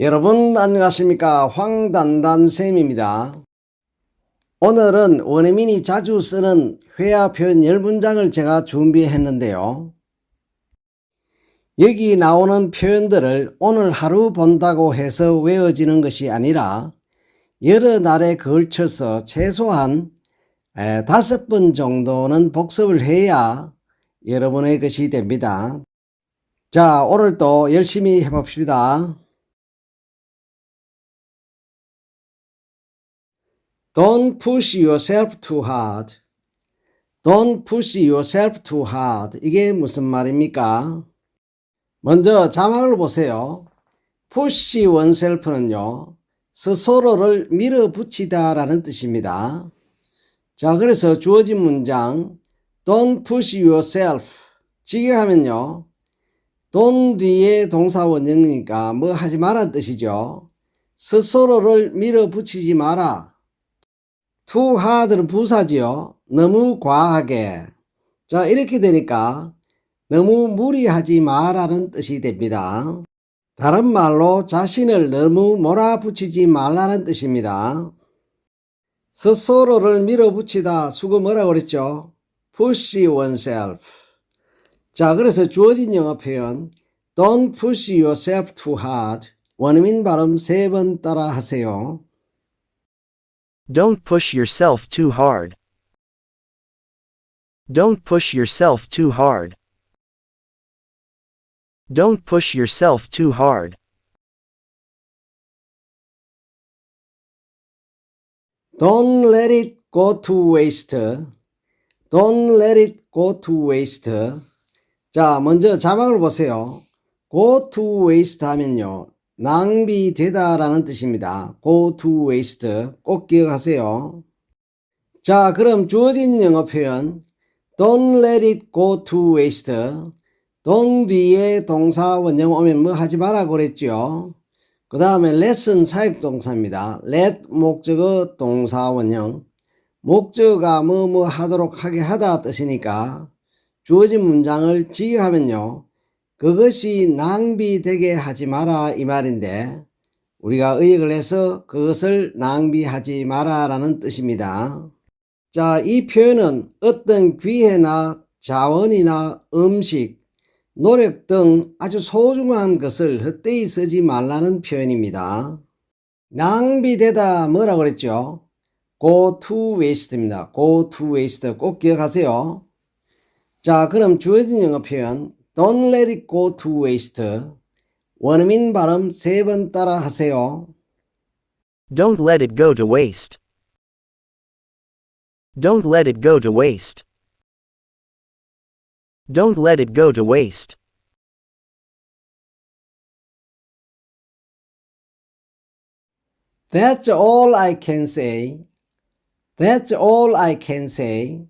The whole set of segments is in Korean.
여러분 안녕하십니까 황단단쌤입니다. 오늘은 원어민이 자주 쓰는 회화 표현 10문장을 제가 준비했는데요. 여기 나오는 표현들을 오늘 하루 본다고 해서 외워지는 것이 아니라 여러 날에 걸쳐서 최소한 에, 다섯 번 정도는 복습을 해야 여러분의 것이 됩니다. 자, 오늘도 열심히 해봅시다. Don't push yourself too hard. Don't push yourself too hard. 이게 무슨 말입니까? 먼저 자막을 보세요. push oneself는요, 스스로를 밀어붙이다 라는 뜻입니다. 자, 그래서 주어진 문장, don't push yourself. 직역하면요, don't 뒤에 동사 원형이니까 뭐 하지 마라 뜻이죠. 스스로를 밀어붙이지 마라. Too hard는 부사지요. 너무 과하게. 자, 이렇게 되니까 너무 무리하지 마라는 뜻이 됩니다. 다른 말로 자신을 너무 몰아붙이지 말라는 뜻입니다. 스스로를 밀어붙이다 수고 뭐라고 그랬죠? push oneself. 자, 그래서 주어진 영어 표현 don't push yourself too hard. 원어민 발음 세 번 따라 하세요. Don't push yourself too hard. Don't push yourself too hard. Don't push yourself too hard. Don't let it go to waste. Don't let it go to waste. 자, 먼저 자막을 보세요. go to waste 하면요. 낭비되다라는 뜻입니다. go to waste. 꼭 기억하세요. 자, 그럼 주어진 영어 표현 don't let it go to waste. don't 뒤에 동사 원형 오면 뭐 하지 마라 그랬죠. 그 다음에 let은 사역동사입니다. let 목적어 동사 원형. 목적어가 뭐 뭐 하도록 하게 하다 뜻이니까 주어진 문장을 지휘하면요. 그것이 낭비되게 하지 마라 이 말인데 우리가 의역을 해서 그것을 낭비하지 마라라는 뜻입니다. 자, 이 표현은 어떤 기회나 자원이나 음식, 노력 등 아주 소중한 것을 헛되이 쓰지 말라는 표현입니다. 낭비되다 뭐라고 그랬죠? go to waste입니다. go to waste 꼭 기억하세요. 자, 그럼 주어진 영어 표현 don't let it go to waste 원어민 발음 세 번 따라 하세요. Don't let it go to waste. Don't let it go to waste. Don't let it go to waste. That's all I can say. That's all I can say.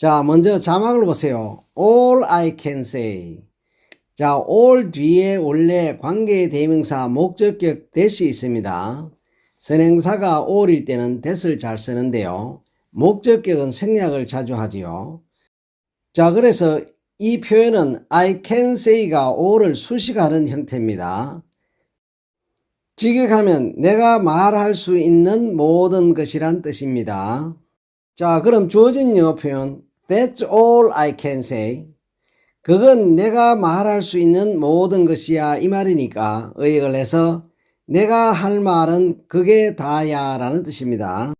자, 먼저 자막을 보세요. All I can say. 자, all 뒤에 원래 관계 대명사 목적격 that이 있습니다. 선행사가 all일 때는 that을 잘 쓰는데요. 목적격은 생략을 자주 하지요. 자, 그래서 이 표현은 I can say가 all을 수식하는 형태입니다. 직역하면 내가 말할 수 있는 모든 것이란 뜻입니다. 자, 그럼 주어진 영어 표현 That's all I can say. 그건 내가 말할 수 있는 모든 것이야 이 말이니까 의역을 해서 내가 할 말은 그게 다야 라는 뜻입니다.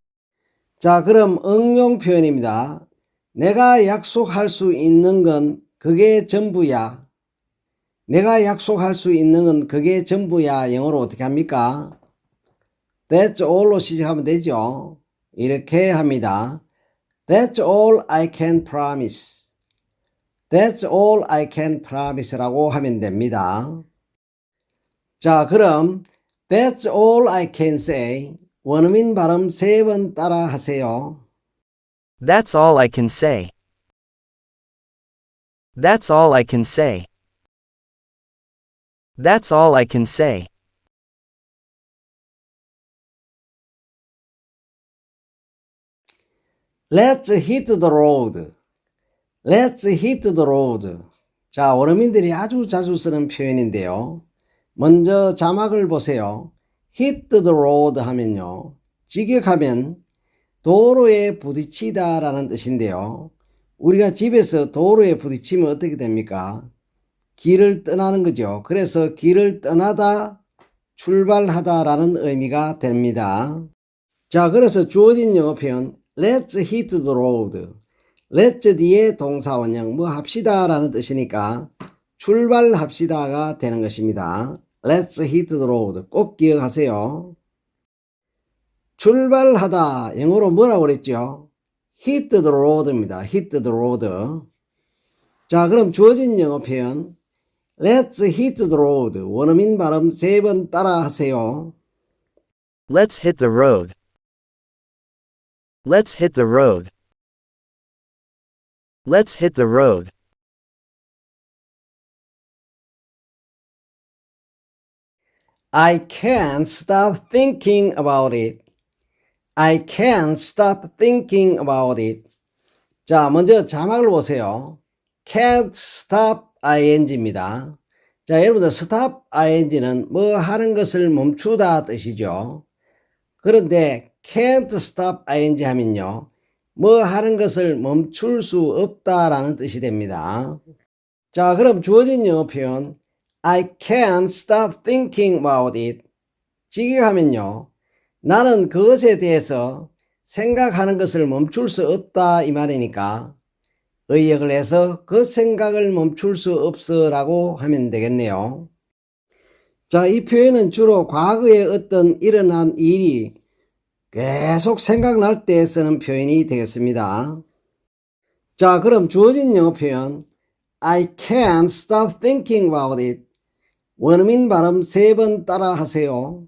자, 그럼 응용 표현입니다. 내가 약속할 수 있는 건 그게 전부야. 내가 약속할 수 있는 건 그게 전부야. 영어로 어떻게 합니까? That's all로 시작하면 되죠. 이렇게 합니다. That's all I can promise. That's all I can promise라고 하면 됩니다. 자, 그럼 That's all I can say. 원어민 발음 세 번 따라 하세요. That's all I can say. That's all I can say. That's all I can say. Let's hit the road. Let's hit the road. 자, 원어민들이 아주 자주 쓰는 표현인데요. 먼저 자막을 보세요. hit the road 하면요. 직역하면 도로에 부딪히다 라는 뜻인데요. 우리가 집에서 도로에 부딪히면 어떻게 됩니까? 길을 떠나는 거죠. 그래서 길을 떠나다, 출발하다 라는 의미가 됩니다. 자, 그래서 주어진 영어 표현 Let's hit the road. Let's 뒤에 동사 원형 뭐 합시다 라는 뜻이니까 출발합시다가 되는 것입니다. Let's hit the road. 꼭 기억하세요. 출발하다 영어로 뭐라고 그랬죠? hit the road입니다. hit the road. 자, 그럼 주어진 영어 표현 Let's hit the road. 원어민 발음 세 번 따라 하세요. Let's hit the road. Let's hit the road. Let's hit the road. I can't stop thinking about it. I can't stop thinking about it. 자, 먼저 자막을 보세요. can't stop ing입니다. 자, 여러분들 stop ing는 뭐 하는 것을 멈추다 뜻이죠. 그런데 can't stop ing 하면요. 뭐 하는 것을 멈출 수 없다라는 뜻이 됩니다. 자, 그럼 주어진 영어 표현 I can't stop thinking about it. 직역하면요. 나는 그것에 대해서 생각하는 것을 멈출 수 없다 이 말이니까 의역을 해서 그 생각을 멈출 수 없어라고 하면 되겠네요. 자, 이 표현은 주로 과거에 어떤 일어난 일이 계속 생각날 때 쓰는 표현이 되겠습니다. 자, 그럼 주어진 영어 표현 I can't stop thinking about it. 원어민 발음 세 번 따라 하세요.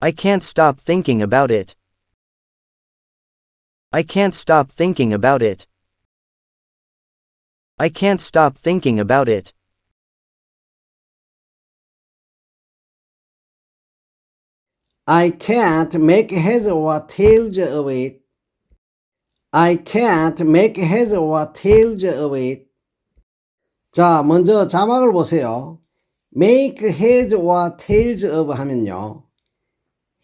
I can't stop thinking about it. I can't stop thinking about it. I can't stop thinking about it. I can't make heads or tails of it. I can't make heads or tails of it. 자, 먼저 자막을 보세요. make heads or tails of 하면요.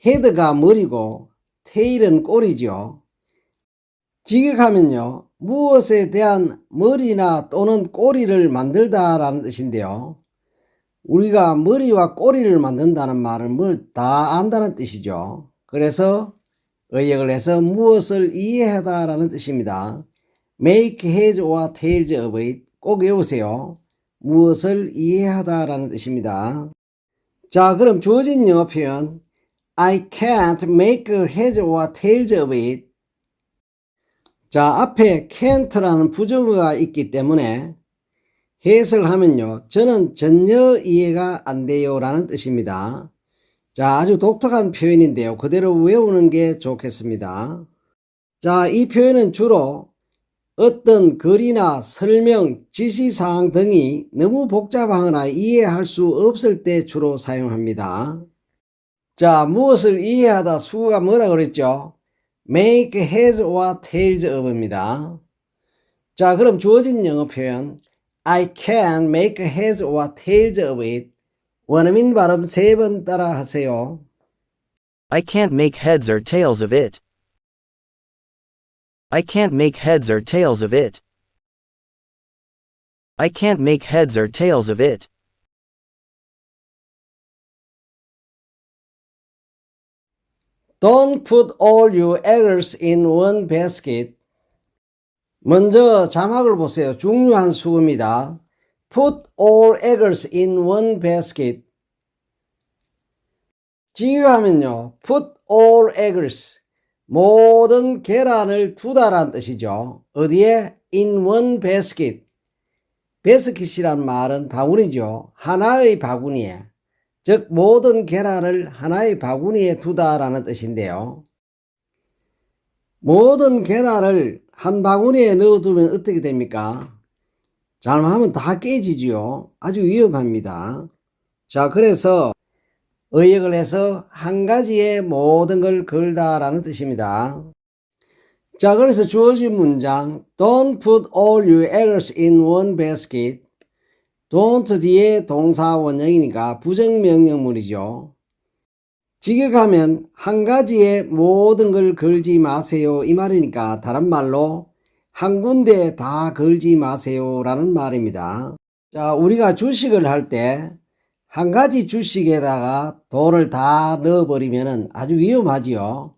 head가 머리고 tail은 꼬리죠. 직역하면요. 무엇에 대한 머리나 또는 꼬리를 만들다라는 뜻인데요. 우리가 머리와 꼬리를 만든다는 말은 뭘 다 안다는 뜻이죠. 그래서 의역을 해서 무엇을 이해하다라는 뜻입니다. make heads or tails of it 꼭 외우세요. 무엇을 이해하다라는 뜻입니다. 자, 그럼 주어진 영어 표현 I can't make heads or tails of it. 자, 앞에 can't라는 부정어가 있기 때문에 해석하면요. 저는 전혀 이해가 안 돼요 라는 뜻입니다. 자, 아주 독특한 표현인데요. 그대로 외우는 게 좋겠습니다. 자, 이 표현은 주로 어떤 글이나 설명, 지시사항 등이 너무 복잡하거나 이해할 수 없을 때 주로 사용합니다. 자, 무엇을 이해하다 수가 뭐라 그랬죠? make heads or tails of입니다. 자, 그럼 주어진 영어 표현 I can make heads or tails of it. 원어민 발음 세 번 따라 하세요. I can't make heads or tails of it. I can't make heads or tails of it. I can't make heads or tails of it. Don't put all your eggs in one basket. 먼저 자막을 보세요. 중요한 수고입니다. Put all eggs in one basket. 지휘하면요. Put all eggs. 모든 계란을 두다란 뜻이죠. 어디에? In one basket. 베스킷이란 말은 바구니죠. 하나의 바구니에. 즉 모든 계란을 하나의 바구니에 두다라는 뜻인데요. 모든 계란을 한 바구니에 넣어두면 어떻게 됩니까? 잘못하면 다 깨지지요. 아주 위험합니다. 자, 그래서 의역을 해서 한 가지에 모든 걸 걸다라는 뜻입니다. 자, 그래서 주어진 문장 Don't put all your eggs in one basket. don't 뒤에 동사 원형이니까 부정명령문이죠. 직역하면 한 가지에 모든 걸 걸지 마세요 이 말이니까 다른 말로 한 군데 다 걸지 마세요 라는 말입니다. 자, 우리가 주식을 할 때 한 가지 주식에다가 돈을 다 넣어버리면 아주 위험하지요.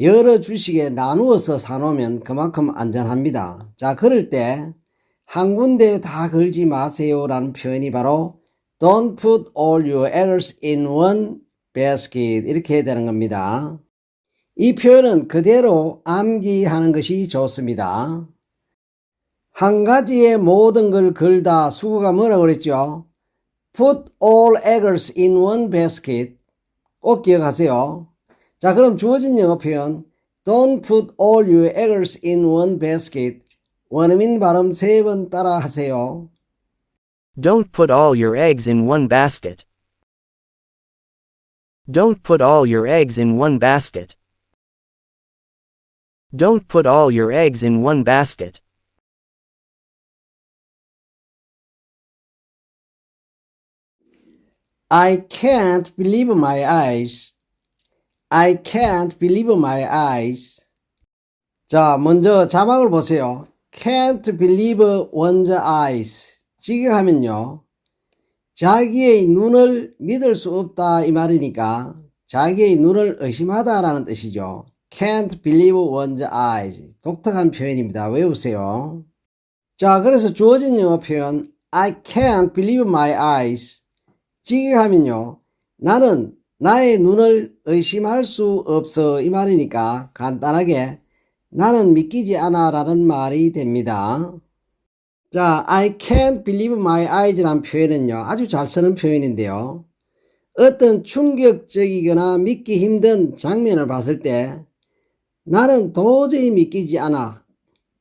여러 주식에 나누어서 사놓으면 그만큼 안전합니다. 자, 그럴 때 한 군데 다 걸지 마세요라는 표현이 바로 Don't put all your eggs in one basket 이렇게 되는 겁니다. 이 표현은 그대로 암기하는 것이 좋습니다. 한 가지에 모든 걸 걸다 수구가 뭐라고 그랬죠? Put all eggs in one basket 꼭 기억하세요. 자 그럼 주어진 영어 표현 Don't put all your eggs in one basket 원어민 발음 세 번 따라 하세요. Don't put all your eggs in one basket. Don't put all your eggs in one basket. Don't put all your eggs in one basket. I can't believe my eyes. I can't believe my eyes. 자, 먼저 자막을 보세요. Can't believe one's eyes. 직역하면요. 자기의 눈을 믿을 수 없다 이 말이니까 자기의 눈을 의심하다라는 뜻이죠. Can't believe one's eyes. 독특한 표현입니다. 외우세요. 자, 그래서 주어진 영어 표현 I can't believe my eyes. 직역하면요. 나는 나의 눈을 의심할 수 없어 이 말이니까 간단하게 나는 믿기지 않아 라는 말이 됩니다. 자, I can't believe my eyes라는 표현은요. 아주 잘 쓰는 표현인데요. 어떤 충격적이거나 믿기 힘든 장면을 봤을 때 나는 도저히 믿기지 않아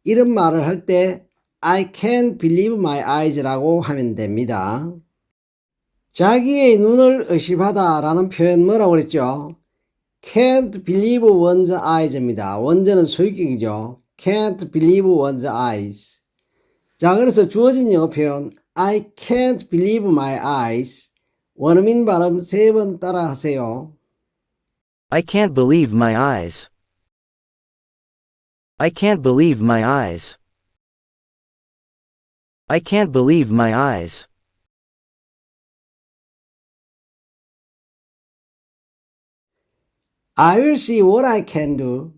이런 말을 할 때 I can't believe my eyes라고 하면 됩니다. 자기의 눈을 의심하다 라는 표현 뭐라고 그랬죠? can't believe one's eyes입니다. 원전은 소유격이죠. can't believe one's eyes. 자, 그래서 주어진 영어 표현 I can't believe my eyes. 원어민 발음 세 번 따라 하세요. I can't believe my eyes. I can't believe my eyes. I can't believe my eyes. I will see what I can do.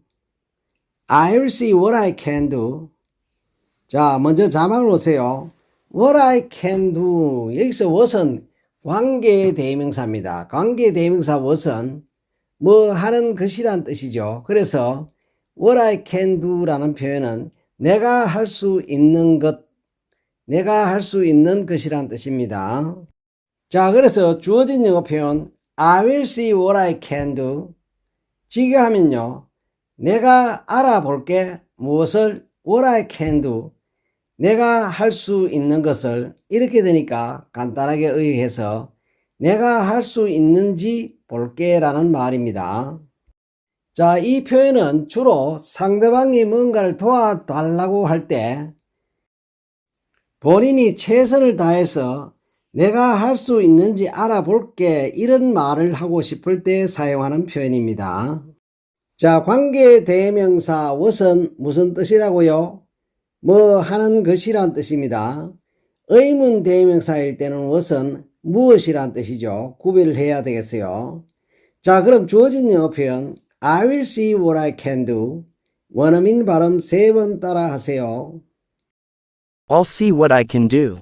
I will see what I can do. 자, 먼저 자막을 보세요. What I can do. 여기서 what은 관계 대명사입니다. 관계 대명사 what은 뭐 하는 것이란 뜻이죠. 그래서 what I can do라는 표현은 내가 할 수 있는 것, 내가 할 수 있는 것이란 뜻입니다. 자, 그래서 주어진 영어 표현 I will see what I can do. 지게하면요. 내가 알아볼게 무엇을 what I can do. 내가 할 수 있는 것을 이렇게 되니까 간단하게 의해서 내가 할 수 있는지 볼게 라는 말입니다. 자, 이 표현은 주로 상대방이 뭔가를 도와달라고 할 때 본인이 최선을 다해서 내가 할 수 있는지 알아볼게 이런 말을 하고 싶을 때 사용하는 표현입니다. 자, 관계 대명사 what은 무슨 뜻이라고요? 뭐 하는 것이란 뜻입니다. 의문 대명사일 때는 what은 무엇이란 뜻이죠. 구별을 해야 되겠어요. 자, 그럼 주어진 영어 표현 I will see what I can do. 원어민 발음 세 번 따라 하세요. I'll see what I can do.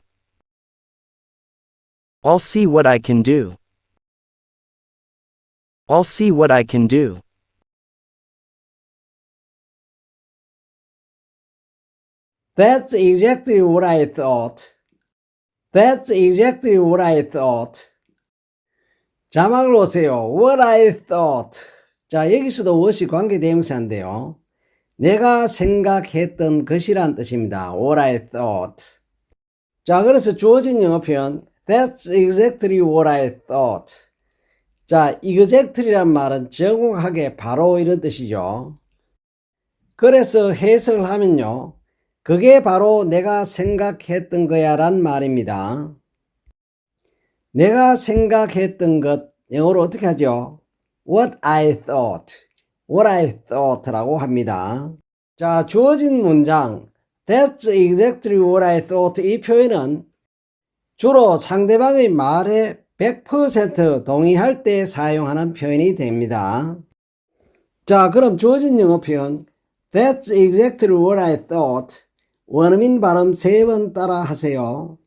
I'll see what I can do. I'll see what I can do. That's exactly what I thought. That's exactly what I thought. 자막을 보세요. What I thought. 자, 여기서도 what이 관계대명사인데요. 내가 생각했던 것이란 뜻입니다. What I thought. 자, 그래서 주어진 영어 표현 That's exactly what I thought. 자, exactly란 말은 정확하게 바로 이런 뜻이죠. 그래서 해석을 하면요. 그게 바로 내가 생각했던 거야 란 말입니다. 내가 생각했던 것 영어로 어떻게 하죠? What I thought. What I thought라고 합니다. 자, 주어진 문장 That's exactly what I thought 이 표현은 주로 상대방의 말에 100% 동의할 때 사용하는 표현이 됩니다. 자, 그럼 주어진 영어 표현 That's exactly what I thought. 원어민 발음 세 번 따라 하세요.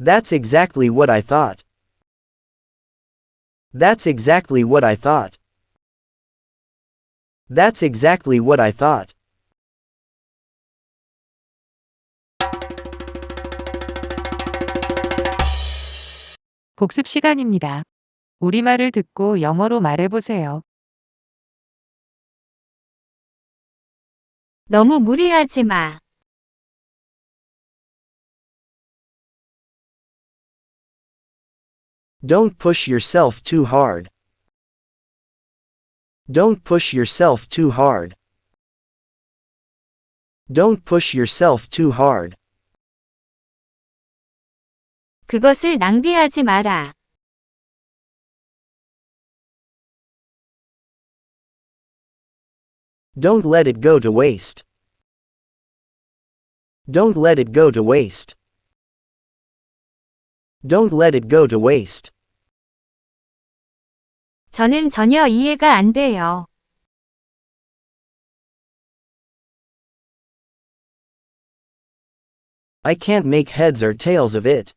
That's exactly what I thought. That's exactly what I thought. That's exactly what I thought. 복습 시간입니다. 우리말을 듣고 영어로 말해보세요. 너무 무리하지 마. Don't push yourself too hard. Don't push yourself too hard. Don't push yourself too hard. 그것을 낭비하지 마라. Don't let it go to waste. Don't let it go to waste. Don't let it go to waste. 저는 전혀 이해가 안 돼요. I can't make heads or tails of it.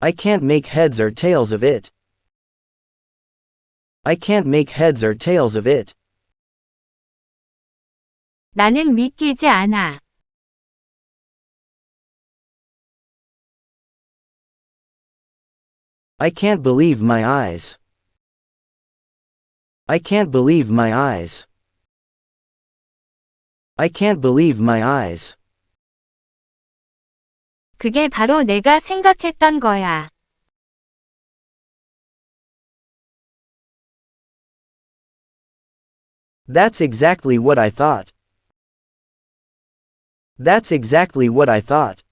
I can't make heads or tails of it. I can't make heads or tails of it. 나는 믿기지 않아. I can't believe my eyes. I can't believe my eyes. I can't believe my eyes. 그게 바로 내가 생각했던 거야. That's exactly what I thought. That's exactly what I thought.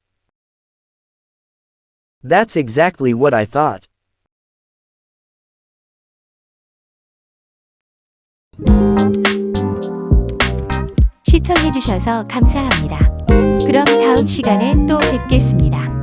That's exactly what I thought. 시청해주셔서 감사합니다. 그럼 다음 시간에 또 뵙겠습니다.